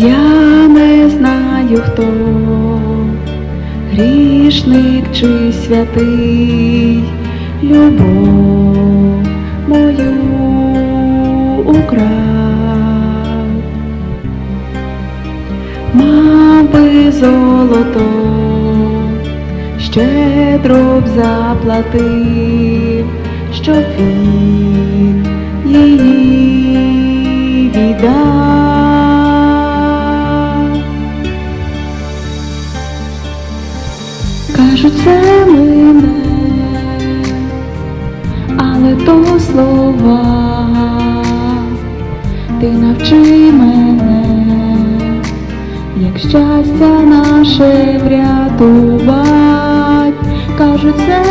Я не знаю хто, грішник чи святий, любов мою украв, мав би золото, щедро б заплатив, щоб він її віддав. Кажуть, це мене, але то слова, ти навчи мене, як щастя наше врятувати, кажуть, це